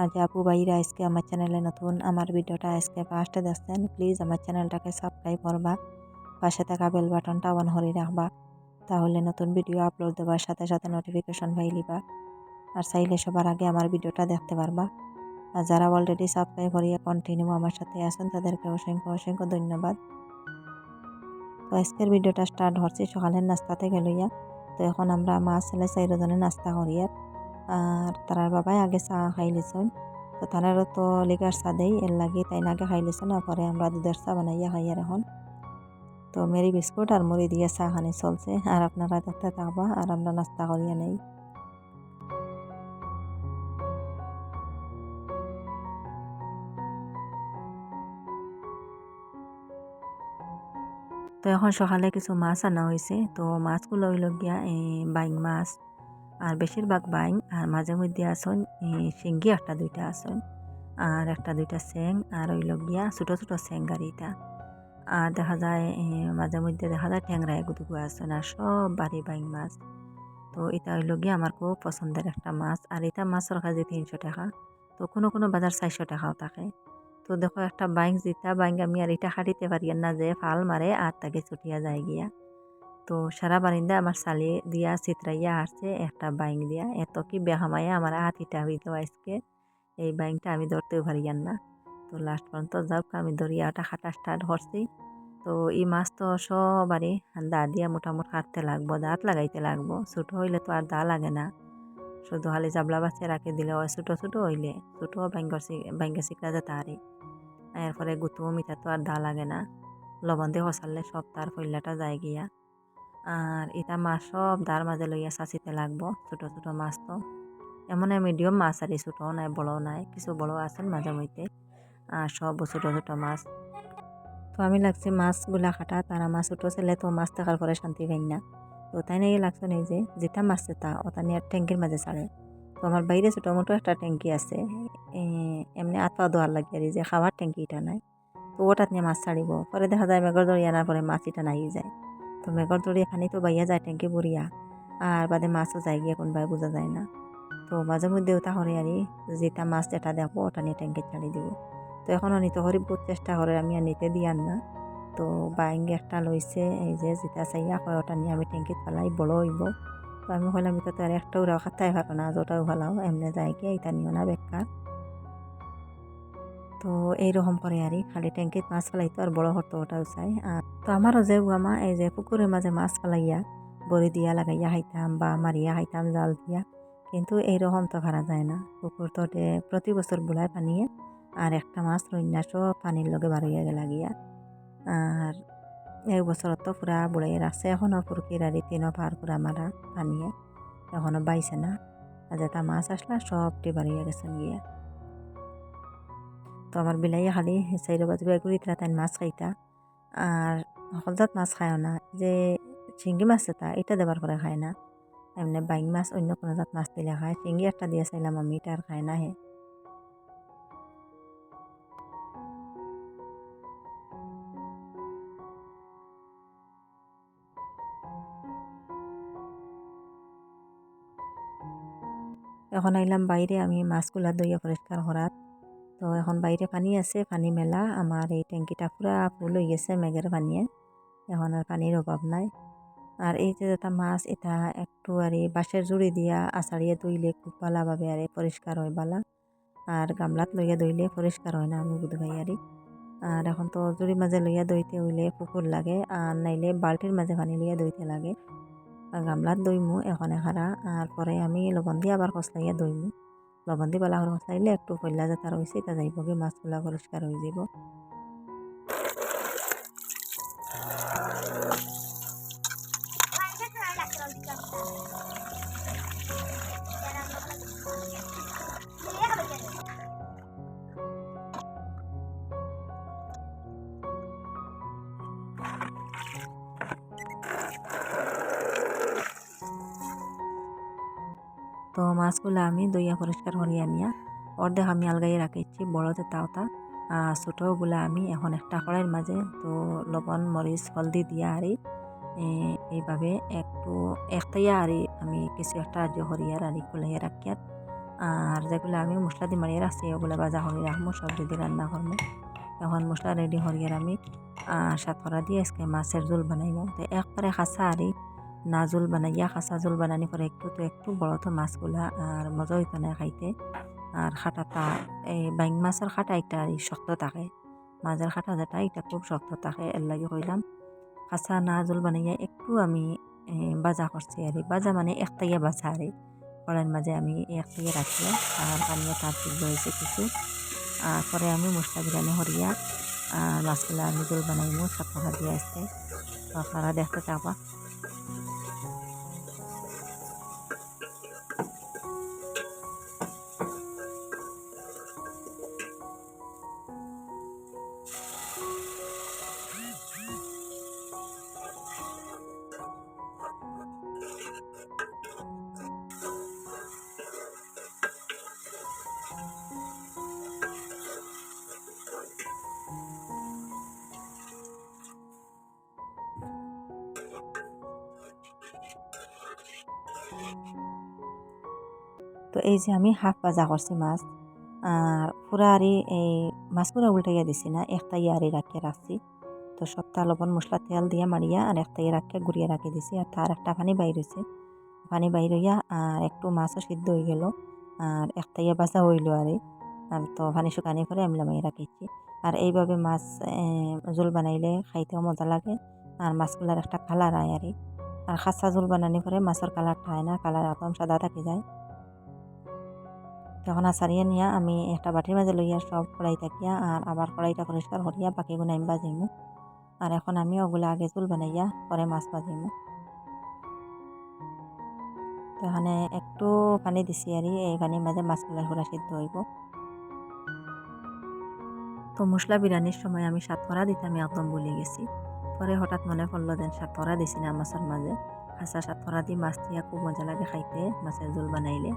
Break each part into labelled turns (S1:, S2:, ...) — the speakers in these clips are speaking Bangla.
S1: আর আপু ভাইরা আজকে আমার চ্যানেলে নতুন, আমার ভিডিওটা আজকে ফার্স্টে দেখছেন প্লিজ আমার চ্যানেলটাকে সাবস্ক্রাইব করবা, পাশে থাকা বেল বাটনটা অন করে রাখবা, তাহলে নতুন ভিডিও আপলোড দেওয়ার সাথে সাথে নোটিফিকেশন পাই লিবা, আর চাইলে সবার আগে আমার ভিডিওটা দেখতে পারবা। আর যারা অলরেডি সাবস্ক্রাইব করিয়া কন্টিনিউ আমার সাথে আছেন, তাদেরকে অসংখ্য অসংখ্য ধন্যবাদ। তো আজকের ভিডিওটা স্টার্ট হচ্ছে সকালের নাস্তাতে থেকে লইয়া, তো এখন আমরা মা ছেলে চাইরজনে নাস্তা করিয়া আর তারার বাবাই আগে চা খাই লিছন তো তারারও তো লিগার চা দেই, এর লাগি তাই আগে খাই লিছন আর পরে আমরা দুধের চা বানাইয়া খাই আর এখন। তো মেরি বিস্কুট আর মুড়ি দিয়ে চা খানি চলছে, আর আপনারা দেখতে থাকবা আর আমরা নাস্তা করিয়া নেই। তো এখন সকালে কিছু মাছ আনা হয়েছে তো মাছগুলো হইল গিয়া এই বাইং মাছ আর বেশিরভাগ বাইং আর মাঝে মধ্যে আসন শিঙ্গি একটা দুইটা আসন, আর একটা দুইটা স্যাং, আর ওইল গিয়া ছোটো ছোটো স্যাং গাড়িটা আর দেখা যায় মাঝে মধ্যে দেখা যায় ট্যাংরা এগুদুগু আসন, আর সব বাড়ি বাইং মাছ। তো এটা হইল গিয়া আমার খুব পছন্দের একটা মাছ, আর এটা মাছ রাখা কাজে তিনশো টাকা। তো কোনো কোনো বাজার চারশো টাকাও থাকে। তো দেখো একটা বাইং, যেটা বাইং আমি আর এটা হাঁটিতে পারি না, যে ফাল মারে আর তাকে ছুটিয়া যায় গিয়া। তো সারা বারিন্দা আমার সালি দিয়া চিত্রাইয়া আসছে, একটা বাইং দিয়া। এত কি বেহামাইয়া আমার হাতিটা হইতো আজকে। এই বাইংটা আমি ধরতেও পারিয়ান না। তো লাস্ট পর্যন্ত যাওক, আমি ধরিয়া ওটা হাঁটা স্টার্ট করছি তো এই মাছ তো সবারই দা দিয়া মোটামুটি কাটতে লাগবো, দাঁত লাগাইতে লাগবো। ছোটো হইলে তো আর দা লাগে না। শুধু খালি জাবলা বাচ্চা রাখে দিলে ওই ছোটো ছোটো হইলে ছোটো বাইঙ্গা শিখা যায় তারই। এরপরে গুতু মিঠা তো আর দা লাগে না। লবণ দিয়ে হসালে সব তার ফইলাটা যায় গিয়া। আর এটা মাছ সব দার মাঝে লইয়া চাচিতে লাগবো, ছোটো ছোটো মাছ তো। এমন মিডিয়াম মাছ আর ছোটো নাই বড়ও নাই, কিছু বড় আছে মাঝে মধ্যে আর সব ছোটো ছোটো মাছ। তো আমি লাগছে মাছগুলা কাটা, তারা মাছ ছোটো ছেলে, তো মাছ থাকার পরে শান্তি পাই না। তো তাই নিয়ে লাগছে নেই যে, যেটা মাছ তা ওটা নিয়ে ট্যাঙ্কির মাঝে ছাড়ে। তো আমার বাইরে ছোটো মোটো একটা ট্যাঙ্কি আছে এমনি আত পা দোয়ার লাগে আর যে খাওয়ার ট্যাঙ্কিটা নাই। তো ওটাত নিয়ে মাছ ছাড়িব। পরে দেখা যায় মেঘর দড়ি আনার পরে মাছ এটা নাই যায়। তো মেঘর দড়ি এখানেই তো বাইয়া যায় ট্যাঙ্কি বরিয়া আর বাদে মাছও যায় গিয়ে কোনবাই বোঝা যায় না। তো মাঝে মধ্যে ওটা করে আর যেটা মাছ যেটা দেখব ওটা নিয়ে ট্যাঙ্কি ছাড়ি দিব। তো এখনও নিতে হরি বহুত চেষ্টা করে আমি আর নিতে দিয়ার না। তো বাইঙ্গে একটা লইছে, এই যে যেটা চাইয়া কয়, ওটা নিয়ে আমি ট্যাঙ্কিত পেলাই বড় হইব। তো আমি হইলাম এটা তো আর একটা উড়াও খাতাই পারো না যটাও ভালো এমনি যায় গিয়ে এটা নিও না বেকার। তো এইরকম করে আর খালি ট্যাঙ্কিত মাছ ফেলাইতো আর বড় হতো ওটাও চাই। তো আমারও যে গুয়ামা এই যে পুকুরের মাঝে মাছ ফেলাইয়া বড়ি দিয়া লাগাইয়া খাইতাম বা মারিয়া খাইতাম, জাল দিয়া। কিন্তু এইরকম তো খারা যায় না। পুকুর তো প্রতি বছর বুলায় পানিয়ে, আর একটা মাছ রইনা সব পানির লগে বাড়িয়া গেলা গিয়া। আর এক বছরত তো পুরা বুড়াই রাখছে এখনও ফুরকির আর তিনও পার পুরা মারা পানিয়ে। এখনও বাইছে না। আর যেটা মাছ আসলা সবটি বাড়িয়া গেছেন গিয়া। তো আমার বিলাইয়া খালি চাইরো বাজু বেগুড়ি তাই মাছ খাইতা আর হলজাত মাছ খায়ও না যে চিংড়ি মাছ এটা এটা দেবার করে খায় না এমনি বাইং মাছ অন্য কোনো জাত মাছ দিলে খায় চিংড়ি একটা দিয়ে চাইলাম আমি এটা খায় না হে এখন আইলাম বাইরে আমি মাছগুলা দইয়া পরিষ্কার করার তো এখন বাইরে পানি আছে, পানি মেলা। আমার এই ট্যাঙ্কিটা পুরা ফুল হয়ে গেছে মেঘের পানিয়ে। এখন আর পানির অভাব নাই। আর এই যে যেটা মাছ, এটা একটু আর এই বাঁশের জুড়ি দিয়া আচারিয়ে দইলে খুব ভালোভাবে আর পরিষ্কার হয় বালা আর গামলাত লইয়া দইলে পরিষ্কার হয় না আমি বুধ ভাই আরি আর এখন তো জুড়ি মাঝে লইয়া দইতে হইলে পুকুর লাগে। আর নাইলে বালতির মাঝে পানি লইয়া দইতে লাগে। গামলাত দইমু এখন এখারা আর পরে আমি লবণ দিয়ে আবার কষলাইয়া দইমু লবণ দি বালা করে একটু পইলা যে তার হয়েছে তা যাইব কি মাছগুলা পরিষ্কার হয়ে যাব তো মাছগুলো আমি দইয়া পরিষ্কার করিয়া নিয়া অর্ধেক আমি আলগাইয়ে রাখিছি বড়তে তাওতা ছোটোগুলা আমি এখন একটা কড়াইয়ের মাঝে তো লবণ, মরিচ, হলদি দিয়া আরি এইভাবে একটু একটাইয়া আরি আমি কিছু একটা রাজ্য হরিয়ার আরি কুলাইয়া রাখিয়ার আর যেগুলো আমি মশলা দিয়ে মারিয়ে রাখছি, ওগুলো বাজা হরি রাখব সবজি দিয়ে রান্না করব। এখন মশলা রেডি হরিয়ার আমি সাতকরা দিয়ে আজকে মাছের ঝোল বানাইব। তো একবারে খাসা আরি না জোল বানাইয়া খাসা জোল বানানি পরে একটু তো একটু বড় তো মাছগুলা আর মজা হইতো না খাইতে। আর খাটাটা এই বাইং মাছের খাটা একটা শক্ত থাকে। মাছের খাটা যেটা, এটা খুব শক্ত থাকে এর লাগে কইলাম। খাসা না জোল বানাইয়া একটু আমি বাজা করছি আর বাজা মানে একটাইয়া বাজা আর কড়াইয়ের মাঝে আমি একটাইয়া রাখিয়া আর পানিয়া তার সিদ্ধ হয়েছে কিছু। পরে আমি মশলা বিরিয়ানি হরিয়া মাছগুলা আমি জোল বানাইমু সাতটা দিয়ে আসতে আপনারা দেখতে চাবা। তো এই যে আমি হাফ ভাজা করছি মাছ, আর পুরা আরি এই মাছ পুরা উল্টাইয়া দিছি না একটা ইয়ারি রাখিয়ে রাখছি। তো সপ্তাহ লবণ মশলা তেল দিয়া মারিয়া আর একটা ইয়ে রাখিয়া গুড়িয়ে রাখি দিছি, আর তার একটা পানি বাইর হয়েছে পানি বাইর হইয়া আর একটু মাছও সিদ্ধ হয়ে গেল, আর একটা ইয়ে বাজা হইল আর। আর তো পানি শুকানি করে আমি লামাই রাখিছি। আর এইভাবে মাছ জোল বানাইলে খাইতেও মজা লাগে, আর মাছগুলার একটা কালার আয় আর। আর খাসা জোল বানানি করে মাছের কালারটা হয় না কালার একদম সাদা থাকি যায়। তখন আচারিয়ে নিয়া আমি একটা বাটির মাঝে লইয়া সব কড়াই থাকিয়া আর আবার কড়াইটা পরিষ্কার করিয়া বাকিগুলো আমি বাজিমু আর এখন আমি ওগুলো আগে চুল বানাইয়া পরে মাছ বাজিমু তো এখানে একটু পানি দিছি আর এই পানির মাঝে মাছগুলা পুরা সিদ্ধ হইব। তো মশলা বিরিয়ানির সময় আমি সাতকরা দিতে আমি একদম ভুলে গেছি। পরে হঠাৎ মনে পড়ল যেন সাতকরা দিছি না মাছের মাঝে। খাসা সাতকরা দিয়ে মাছ দিয়া খুব মজা লাগে খাইতে, মাছের জোল বানাইলে।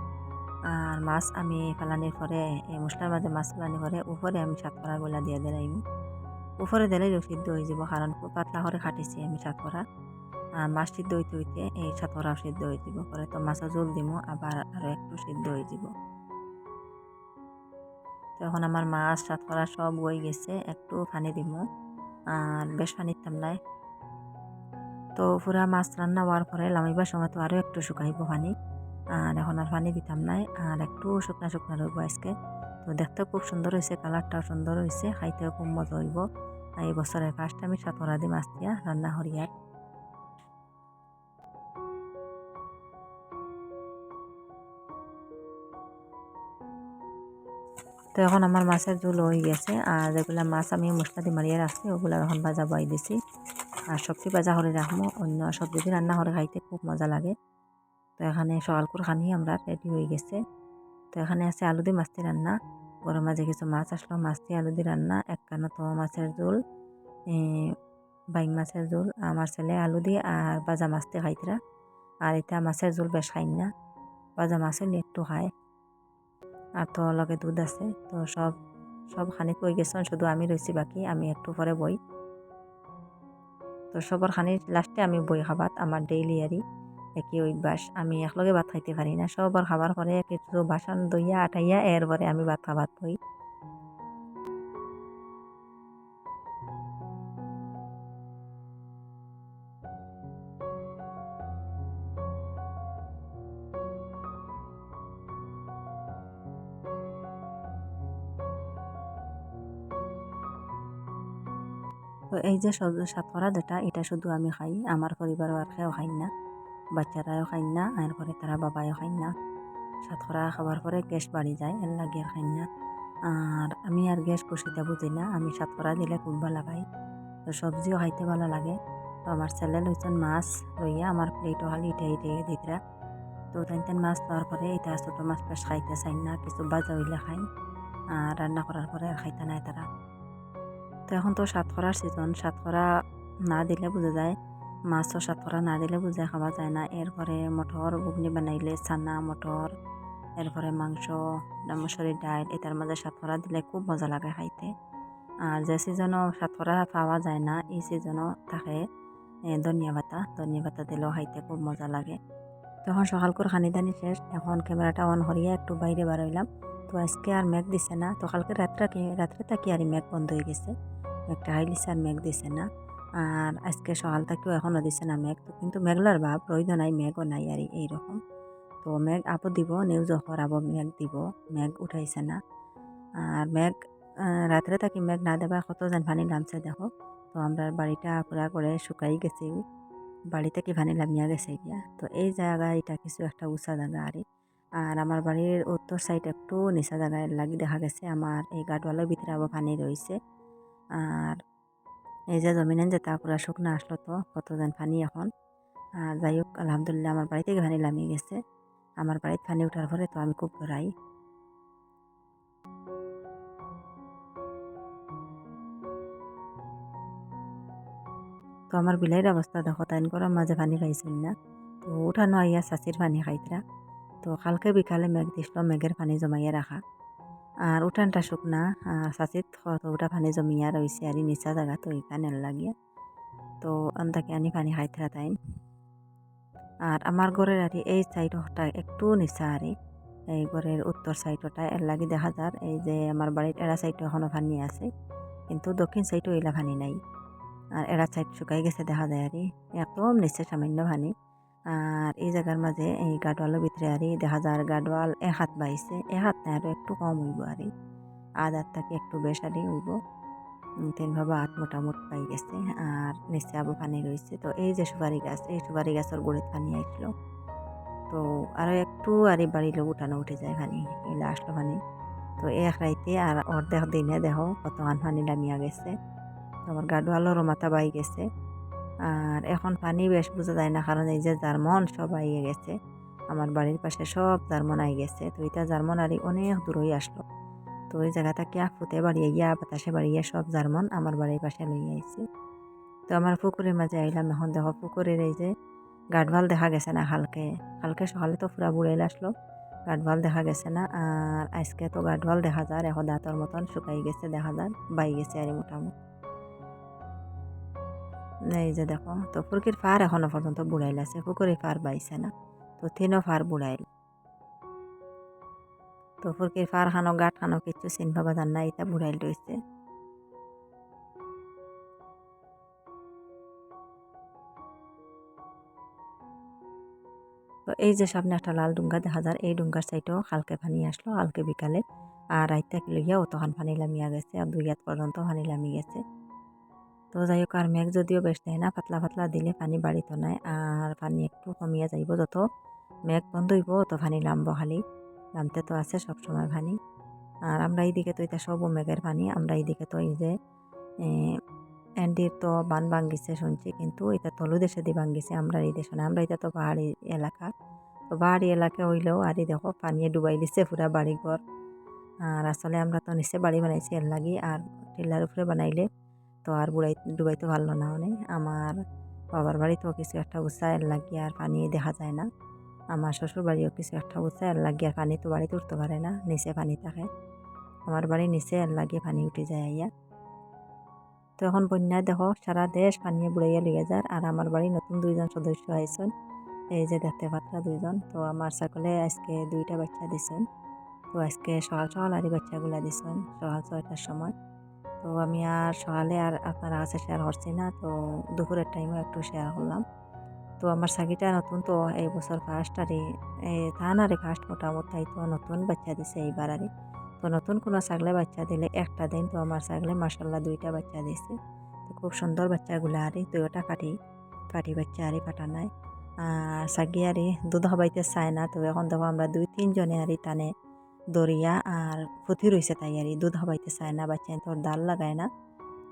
S1: আর মাছ আমি ফালানির পরে এই মশলার মাঝে মাছ ফালানি পরে উপরে আমি সাতকরাগুলা দিয়ে দিলাম। উপরে দিলেই সিদ্ধ হয়ে যাব, কারণ পাতলা করে কাটিছি আমি সাতকরা। আর মাছ সিদ্ধ হইতে হইতে এই সাতকরাও সিদ্ধ হয়ে যাব, পরে তো মাছের জল দিব আবার আরও একটু সিদ্ধ হয়ে যাব। তখন আমার মাছ সাতকরা সব বই গেছে, একটু পানি দিব আর বেশ পানি দিতাম নাই। তো পুরা মাছ রান্না হওয়ার পরে লামিবার সময় তো আরও একটু শুকাইব পানি। আর এখন আর পানি দিতাম নাই, আর একটু শুকনা শুকনা রইব আজকে। তো দেখতে খুব সুন্দর হয়েছে কালারটাও সুন্দর হয়েছে খাইতেও খুব মজা হইব। এই বছরের ফার্স্ট আমি সাতরা দি মাছ দিয়া রান্না হরিয়ার তো এখন আমার মাছের ঝোল হয়ে গেছে, আর যেগুলো মাছ আমি মশলা দিয়ে মারিয়ে রাখছি, ওগুলো এখন ভাজা বাই দিছি। আর সবজি ভাজা করে রাখব, অন্য সবজি দিয়ে রান্না করে খাইতে খুব মজা লাগে। তো এখানে সকালকুর খানি আমরা রেডি হয়ে গেছে। তো এখানে আছে আলু দিয়ে মাছ রান্না। গরম মাঝে কিছু মাছ আসলো। মাছ দিয়ে আলু দিয়ে রান্না। এক কানো তো মাছের ঝোল বাইং মাছের ঝোল, আমার ছেলে আলু দিয়ে আর বাজা মাছ দিয়ে খাইতরা আর এটা মাছের ঝোল বেশ খাই না। বাজা মাছ একটু খায়। আর তো লগে দুধ আছে। তো সব সব খানি কই গেছেন শুধু আমি রয়েছি বাকি। আমি একটু পরে বই। তো সবার খানি লাস্টে আমি বই খাবাত, আমার ডেইলি আরই একই অভ্যাস। আমি একলগে ভাত খাইতে পারি না। সবার খাবার পরে কিছু বাসন দইয়া আটাইয়া এরপরে আমি ভাত খাবার তো এই যে সাতকরা যেটা, এটা শুধু আমি খাই। আমার পরিবারও আর খেয়েও খাই না। বাচ্চারাও খাই না, এরপরে তারা বাবাও খাই না। সাতকরা খাবার পরে গ্যাস বাড়ি যায় এর লাগে আর খাই না। আর আমি আর গ্যাস কষিতে বুঝি না, আমি সাতকরা দিলে খুব ভালো পাই তো সবজিও খাইতে ভালো লাগে। তো আমার ছেলে লইছেন মাছ লইয়া আমার প্লেটও খালি ইটে ইটে দিতরা। তো তেন মাছ পাওয়ার পরে এটা ছোটো মাছ বেশ খাইতে চাই না, কিছু বাজা হইলে খাই আর রান্না করার পরে আর খাইতে নাই তারা। তো এখন তো সাতকরার সিজন সাতকরা না দিলে বোঝা যায় মাছও সাতরা না দিলে বুঝে খাওয়া যায় না। এরপরে মটর ঘুগনি বানাইলে ছানা মটর এরপরে মাংস মুসুরির ডাল এটার মাঝে সাতরা দিলে খুব মজা লাগে খাইতে। আর যে সিজনও সাতরা পাওয়া যায় না, এই সিজনও থাকে ধনিয়া পাতা। ধনিয়া পাতা দিলেও খাইতে খুব মজা লাগে। তখন সকাল করে খানি দানি শেষ। এখন ক্যামেরাটা অন করিয়া একটু বাইরে বাড়াইলাম তো আজকে আর মেঘ দিছে না। তো কালকে রাত্রে রাত্রে থাকি আর মেঘ বন্ধ হয়ে গেছে। মেঘটা হাইলিছে আর মেঘ দিছে না। আর আজকে সকাল থেকেও এখনও দিছে না মেঘ। তো কিন্তু মেঘলার ভাব রইদ নাই, মেঘও নাই আর এইরকম তো মেঘ আপো দিব নিউজ আবো মেঘ দিব, মেঘ উঠাইছে না। আর মেঘ রাত্রে থাকি মেঘ না দেবা, কত যেন ভানি নামছে দেখো। তো আমরা বাড়িটা পুরা করে শুকাই গেছে। বাড়ি থেকে ভানি নামিয়া গেছে গিয়া তো এই জায়গা এটা কিছু একটা উঁচা জায়গা আর আর আমার বাড়ির উত্তর সাইড একটু নিচা জায়গায় লাগি দেখা গেছে। আমার এই গাডওয়ালের ভিতরে আবার পানি রয়েছে আর এই যে জমিনেন যে তা পুরা শুকনো আসলো তো কত যেন পানি এখন? আর যাই হোক আলহামদুলিল্লাহ আমার বাড়ি থেকে পানি নামিয়ে গেছে। আমার বাড়িতে পানি ওঠার পরে তো আমি খুব ঘোরাই। তো আমার বিলাইয়ের অবস্থা দেখো, তাইন করার মাঝে পানি খাইছিল না। তো উঠানো আইয়া চাষির পানি খাইতরা। তো কালকে বিকালে মেঘ দিছিল, মেঘের পানি জমাইয়া রাখা। আর উঠানটা শুকনা চাষিত ওটা পানি জমিয়া রয়েছে আর নিচা জায়গা তো এখানে লাগিয়া তো আন্দাকে আনি পানি খাইতরা তাইন আর আমার ঘরের আর এই সাইডটা একটু নিচা আর এই ঘরের উত্তর সাইডটা এর লাগি দেখা যার এই যে আমার বাড়ির এরা সাইডটা এখনও পানি আছে, কিন্তু দক্ষিণ সাইডও এলা পানি নাই। আর এরা সাইড শুকাই গেছে দেখা যায় আর একদম নিচে সামান্য পানি। আর এই জায়গার মাঝে এই গাডওয়ালের ভিতরে আর দেখা যায় গাডওয়াল, এ হাত বাইছে, এ হাত নাই আরও একটু কম হইব আর আধার থেকে একটু বেশ আর হইব তিনভাবে হাত মোটামুটি পাই গেছে আর নিচে আবু পানি রয়েছে। তো এই যে সুপারি গাছ, এই সুপারি গাছের গোড়ে পানি আসলো তো আরও একটু আর এই বাড়ির লোক উঠানো উঠে যায় পানি এলে আসলো পানি তো এক রাইতে আর অর্ধেক দিনে দেখো কতখান পানি নামিয়া গেছে। তো আমার গাডওয়ালেরও মাথা বাই গেছে। আর এখন পানি বেশ বোঝা যায় না, কারণ এই যে জার্মন সব আইয়ে গেছে। আমার বাড়ির পাশে সব জার্মন আই গেছে। তো এটা জার্মন আর অনেক দূরই আসলো। তো ওই জায়গাটা কি ফুতে বাড়িয়ে গিয়া, বাতাসে বাড়িয়ে সব জার্মন আমার বাড়ির পাশে লই আইছে। তো আমার পুকুরের মাঝে আইলাম, এখন দেখো পুকুরের এই যে গাডভাল দেখা গেছে না হালকে। হালকে সকালে তো পুরা বুড়াইল আসলো গাডভাল দেখা গেছে না। আর আজকে তো গাডভাল দেখা যায় এখন দাঁতর মতন শুকাই গেছে, দেখা যায় বাই গেছে আর মোটামুটি। এই যে দেখো, তো ফুরকির ফার এখনও পর্যন্ত বুড়াইল আছে পুকুরের ফার বাইছে না, তো তিনও ফার বুড়াইল। তো ফুরকির ফার খানো গাঁট খানো কিছু চিন পাবা জান না এটা বুড়াইল রয়েছে তো এই যে সামনে একটা লাল ডুঙ্গা দেখা যায় এই ডুঙ্গার সাইডেও হালকে পানি আসলো, হালকে বিকালে, আর রাইতে লইয়া অতখান পানি লামিয়া গেছে, আর দুই হাত পর্যন্ত পানি লামি গেছে। তো যাই হোক আর মেঘ যদিও বেশ দেয় না, পাতলা পাতলা দিলে পানি বাড়িত নাই আর পানি একটু কমিয়া যাইব যত। মেঘ বন্ধ হইব তত পানি নামবো খালি নামতে তো আছে সবসময় পানি। আর আমরা এইদিকে তো এটা সবও মেঘের পানি, আমরা এইদিকে তো এই যে এন্ডির তো বান ভাঙ্গিছে শুনছি, কিন্তু এটা তলু দেশে দিয়ে ভাঙ্গিছে আমরা এই দেশে না, আমরা এটা তো পাহাড়ি এলাকা। তো পাহাড়ি এলাকা হইলেও আর দেখো পানিয়ে ডুবাই দিছে পুরা বাড়ি ঘর আর আসলে আমরা তো নিচে বাড়ি বানাইছি এর লাগি, আর টিল্লার উপরে বানাইলে তো আর বুড়াই, ডুবাইতে পারল না অনেক আমার বাবার বাড়িতেও কিছু একটা উৎসাহ এর লাগিয়ে আর পানি দেখা যায় না। আমার শ্বশুর বাড়িও কিছু একটা উৎসাহ এর লাগিয়ে আর পানি তো বাড়িতে উঠতে পারে না, নিচে পানি থাকে। আমার বাড়ির নিচে এর লাগিয়ে পানি উঠে যায় আইয়া। তো এখন বন্যায় দেখো, সারা দেশ পানিয়ে বুড়াইয়া লেগে যায় আর আমার বাড়ি নতুন দুইজন সদস্য আইসন। এই যে দেখতে পাত্রা দুইজন, তো আমার সকলে আজকে দুইটা বাচ্চা দিছেন তো আজকে সকাল সকাল আর বাচ্চাগুলা দিছেন সকাল ছয়টার সময়। তো আমি আর সকালে আর আপনার কাছে শেয়ার করছি না। তো দুপুরের টাইমে একটু শেয়ার করলাম। তো আমার সাকিটা নতুন তো, এই বছর ফার্স্ট আরে থান আরে ফার্স্ট মোটামুটি তো নতুন বাচ্চা দিছে এইবার আরে তো নতুন কোনো ছাগলে বাচ্চা দিলে একটা দিন তো আমার ছাগলে মার্শাল্লাহ দুইটা বাচ্চা দিছে। তো খুব সুন্দর বাচ্চাগুলো আরে দুইটা পাটি পাটি বাচ্চা আরে পাঠা নাই আর সাগি আরে দুধ হবাইতে চায় না, তো এখন দেখো আমরা দুই, তিনজনে আরে টানে দরিয়া আর ফুথি রয়েছে তাই আর দুধ হবাইতে চায় না, বাচ্চা তোর ডাল লাগায় না,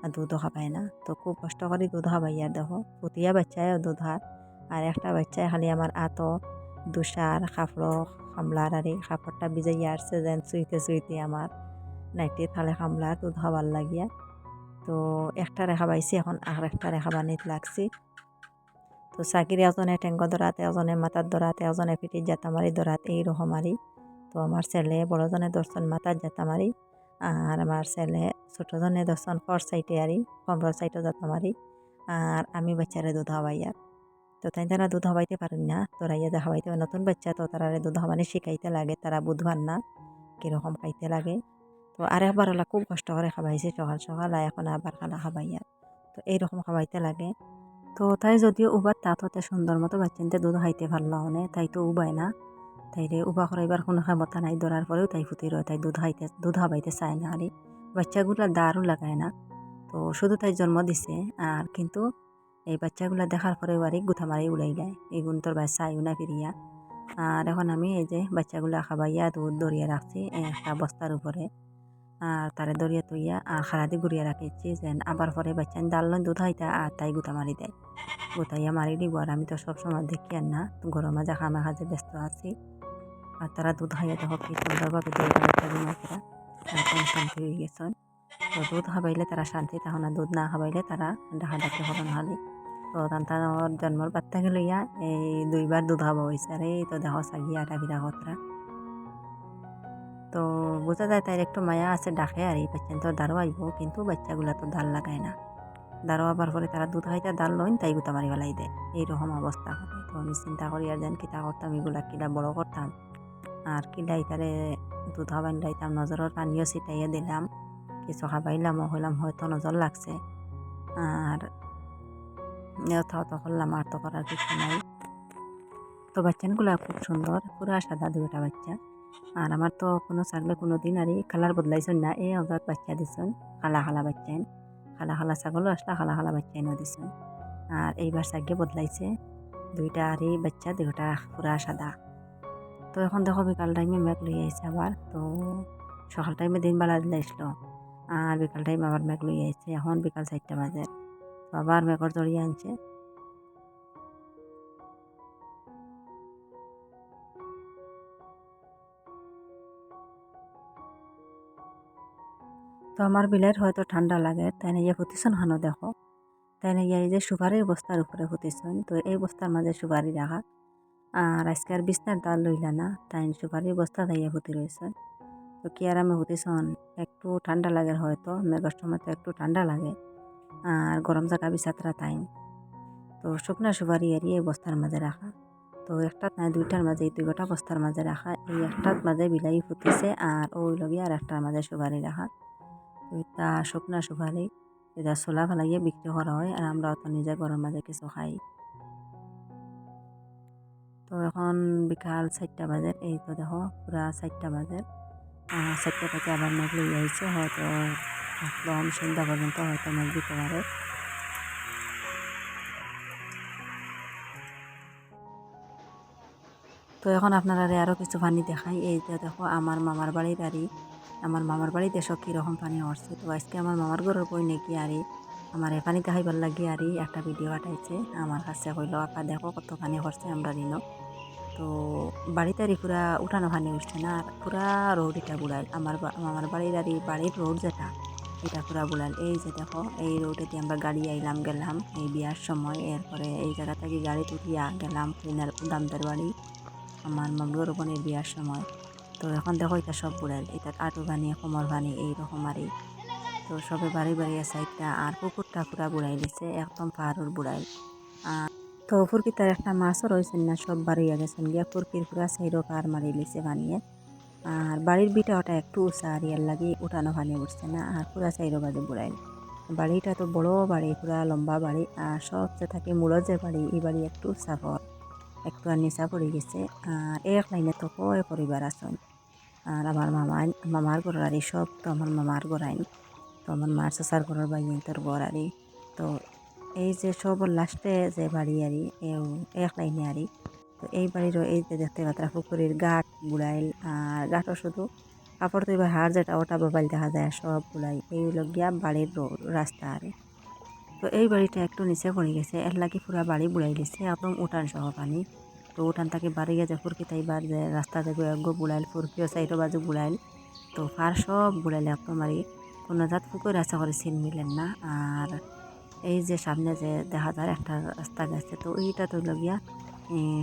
S1: আর দুধও খাবায় না। তো খুব কষ্ট করে দুধ খাবাই আর দেখো ফুটিয়া বাচ্চায় দুধ হার আর একটা বাচ্চায় খালি আমার আত, দুসার কাপড় খামলার আর এই কাপড়টা ভিজাইয়া আসছে যেন চুইতে চুইতে আমার নাইটি থালে খামলার দুধ খাবার লাগিয়া। তো একটা রেখা পাইছি এখন আর একটা রেখা বানিয়ে লাগছি। তো সাকির এজনে টেঙ্গ দরাত এজনে, মাথার দরাত এজনে, পিঠির জাতামারি দরাত এইরকম আরই তো আমার ছেলে বড়জনে দর্শন মাথার জাতামারি আর আমার ছেলে ছোটজনে দর্শন ফর সাইটে আরি কমর সাইটও জাতামারি আর আমি বাচ্চারে দুধ হাওয়াইয়া তো তাই তারা দুধ হাওয়াইতে পারেন না তোরাইয়া যে হাওয়াইতে নতুন বাচ্চা, তো তারা দুধ হাওয়ানি শিখাইতে লাগে, তারা বুধবার না, কীরকম খাইতে লাগে। তো আরেকবার ওলা খুব কষ্ট করে খাবাইছে সকাল সকাল, আর এখন আবার খানা খাবাইয়া তো এইরকম খাবাইতে লাগে। তো তাই যদিও উবার তাত হতে সুন্দর মতো বাচ্চানতে দুধ খাইতে ভালো হনে তাই তো উবায় না। তাইরে উবা করাইবার কোনো ক্ষমতা নাই, ধরার পরেও তাই ফুটি রয়, তাই দুধ খাইতে দুধ হাবাইতে চায় না আরে বাচ্চাগুলা দারও লাগায় না। তো শুধু তাই জন্ম দিছে, আর কিন্তু এই বাচ্চাগুলা দেখার পরেও আর গুথা মারি উড়াই দেয় এই গুণ তোর বাচ্চা আয়ু না ফিরিয়া। আর এখন আমি এই যে বাচ্চাগুলা খাবাইয়া দুধ দরিয়া রাখছি একটা বস্তার উপরে। আর তারে দরিয়া তৈয়া আর খারা খারাদি গুড়িয়া রাখিছি যেন আবার পরে বাচ্চা ডাল দুধ হাইতা আর তাই গুতা মারি দেয়। গুতাইয়া মারি দিব আর আমি তো সবসময় দেখি আর না, গরম খামা খাজে ব্যস্ত আছি। আর তারা দুধ খাইয়া দেখো কি সুন্দরভাবে দুধ বাচ্চা দিমাকেরা একদম শান্তি হয়ে গেছেন তো দুধ খাবাইলে তারা শান্তি তখন না দুধ না খাবাইলে তারা ডাকা ডাকি হালি তো তার জন্মর বাচ্চাকে লইয়া এই দুইবার দুধ খাওয়া হয়েছে আর এই তো দেখো চাগিয়া আটা বিরা কতরা তো বোঝা যায় তাই একটু মায়া আছে ডাকে আর এই বাচ্চা তো দাঁড়ো আইব, কিন্তু বাচ্চাগুলা তো দাল লাগায় না। দাঁড়ো আবার পরে তারা দুধ খাইতে দাল লইন, তাই গুতা মারি ফেলাই দেয়। এইরকম অবস্থা হবে। তো আমি চিন্তা করি আর যেন কিতা করতাম, এগুলা কিলা বড় করতাম। আর কিলা ইতারে দুধ খাবাইন লাইতাম নজরের পানিও ছিটাইয়া দিলাম। কিছু খাবাইলাম, হইলাম হয়তো নজর লাগছে। আর এথাও তো করলাম, আর তো করার কিছু নাই। তো বাচ্চানগুলা খুব সুন্দর, পুরা সাদা দুইটা বাচ্চা। আর আমার তো কোনো ছাগলে কোনো দিন আর এই কালার বদলাইছেন না, এই অজাত বাচ্চা দিছেন, খালা খালা বাচ্চাইন। খালা খালা ছাগলও আসলা খালা খালা বাচ্চাইনও দিছেন। আর এইবার সাগে বদলাইছে, দুইটা আর এই বাচ্চা, দুইটা পুরা সাদা। তো এখন দেখো বিকাল টাইমে মেঘ লই আইছে আবার। তো সকাল টাইমে দিন বেলা দিলাইছিল আর বিকাল টাইমে আবার মেঘ লই আইছে এখন বিকাল চারটা বাজে। তো আবার মেঘর জড়িয়ে আনছে। তো আমার বিলের হয়তো ঠান্ডা লাগে। তাই না ইয়ে ফুটিছন হানো দেখো। তাই না ইয়ে এই যে সুপারির বস্তার উপরে ফুটিছন তো এই বস্তার মাঝে সুপারি রাখা আর আজকে আর বিছনার তার লইলা না তাই সুপারির বস্তা দাইয়া ফুটি রয়েছেন তো কি আর আমি ফুটিছন একটু ঠান্ডা লাগে হয়তো, মেঘর সময় তো একটু ঠান্ডা লাগে। আর গরম জায়গা বিছাতরা টাইম তো শুকনা সুপারি এরি এই বস্তার মাঝে রাখা। তো একটাত নাই দুইটার মাঝে, এই দুই গোটা বস্তার মাঝে রাখা। এই একটার মাঝে বিলাহি ফুটেছে আর ওই লগিয়ে আর একটার মাঝে সুপারি রাখা। এটা শুকনা সুপারি, এটা চোলা ফেলাইয়ে বিক্রি করা হয় আর আমরা অত নিজে ঘরের মাঝে কিছু খাই। তো এখন বিকাল চারটা বাজে, এই তো দেখো পুরা চারটা বাজে। চারটা থেকে আবার মেঘ লই আইছে, হয়তো একদম সন্ধ্যা পর্যন্ত হয়তো মেঘ দিতে পারে। তো এখন আপনারা আরও কিছু পানি দেখাই। এই যে দেখো আমার মামার বাড়ির আরই আমার মামার বাড়িতে সব কীরকম পানি হচ্ছে তো আজকে আমার মামার ঘরের বই নাকি আরই আমার এ পানি দেখাইবার লাগি আরই একটা ভিডিও পাঠাইছে। আমার কাছে কইল, আপা দেখো কত পানি হচ্ছে আমরা ঋণ তো বাড়িতে আরই পুরা উঠানো পানি উঠছে না, আর পুরা রোড এটা বুড়াইল আমার মামার বাড়ির আরই বাড়ির রোড যেটা, এটা পুরা বুড়াইল এই যে দেখো, এই রোডেতে আমরা গাড়ি আইলাম, গেলাম। এই বিয়ার সময় এরপরে এই জায়গা থেকে গাড়ি তুলিয়া গেলাম দামদার বাড়ি, আমার মামুর বোনের বিয়ার সময়। তো এখন দেখো এটা সব বুড়াইল এটা আটু বানি কোমর বানি এইরকম আরই তো সবে বাড়ি বাড়ি একটা, আর পুকুরটা পুরা বুড়াই দিছে, একদম পাহাড়ের বুড়াইল আর তো ফুরকিতার একটা মাছও রয়েছেন না, সব বাড়িয়া গেছেন গিয়া ফুরকির পুরা সাইডও কার মারি লিছে বানিয়ে। আর বাড়ির বিটা ওটা একটু উঁচা, আর ইয়ার লাগে উঠানো পানি উঠছে না, আর পুরা সাইডও বাজে বুড়াইল বাড়িটা তো বড় বাড়ি, পুরা লম্বা বাড়ি, আর সবচেয়ে থাকে মূলত যে বাড়ি, এই বাড়ি একটু সাফর একটু আর নিচা পড়ে গেছে। আর এক লাইনে তো কয় পরিবার আছেন। আর আমার মামা মামার আরি সব তো আমার মামার ঘরাইন তো আমার মার চাচার ঘরের বাড়ি তোর ঘর আরি। তো এই যে সব লাস্টে যে বাড়ি আরি এক লাইনে আরি। তো এই বাড়িরও এই যে দেখতে পাত্রা পুকুরের গাঠ বুড়াইল আর গাঠও শুধু। কাপড় তো এবার হার যেটা, ওটা মোবাইল দেখা যায়, সব বুড়াই এই গিয়া বাড়ির রাস্তা আরে। তো এই বাড়িটা একটু নিচে পড়ে গেছে, এর লাগে পুরা বাড়ি বুড়াই গেছে একদম উঠান সহ পানি। তো উঠান তাকে বাড়ি গেছে ফুরকি তাই বার রাস্তা থেকে একগো বুড়াইল ফুরকিও সাইডও বাজু বুড়াইল তো ফার সব বুড়াইলে একদম আর। কোনো জাত পুকুর রাস্তা করে চিন মিলেন না। আর এই যে সামনে যে দেখা যায় একটা রাস্তা গেছে, তো ওইটা তো লগিয়া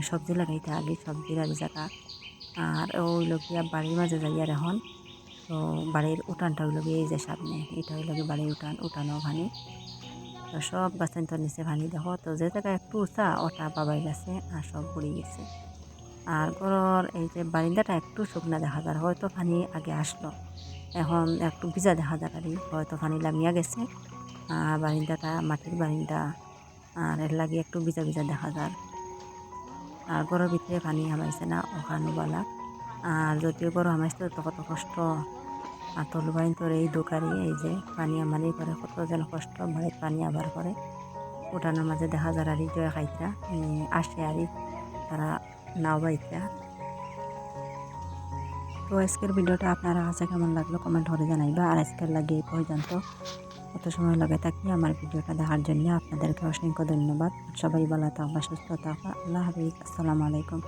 S1: সবজি লাগাইতে আগে সবজির এক জায়গা আর ওই লগিয়া বাড়ির মাঝে যাইয়ার এখন, তো বাড়ির উঠানটা হইল এই যে সামনে এটা হইল বাড়ির উঠান, উঠানো ভানি। তো সব গাছের তো নিচে ভানি, দেখো, তো যে জায়গায় একটু উঁচা, ওটা বাবাই গেছে আর সব পড়ে গেছে। আর ঘরের এই যে বারিন্দাটা একটু শুকনা দেখা যায়, হয়তো পানি আগে আসলো। এখন একটু ভিজা দেখা যায় আর হয়তো পানি লামিয়া গেছে। আর বারিন্দাটা, মাটির বারিন্দা, আর এর লাগে একটু ভিজা ভিজা দেখা যায়। আর ঘরের ভিতরে পানি হামাইছে না ওখানোবালা আর যদিও গরু হামাইছে তো কত কষ্ট। আর তলু বাইন তোর এই দোকানে, এই যে পানি আমানি করে, কত যেন কষ্ট, বাড়ির পানি আবার করে উঠানোর মাঝে দেখা যায় আর জয় খাইতা আসে আর তারা নাও বাইতা। তো আজকের ভিডিওটা আপনারা কাছে কেমন লাগল কমেন্ট করে জানাইবা। আর আজকের লাগে এই পর্যন্ত। কত সময় লাগে থাকি আমার ভিডিওটা দেখার জন্য। আপনাদেরকে অসংখ্য ধন্যবাদ। সবাই ভালো থাকবা, সুস্থ থাকবা। আল্লাহ হাফিজ। আসসালামু আলাইকুম।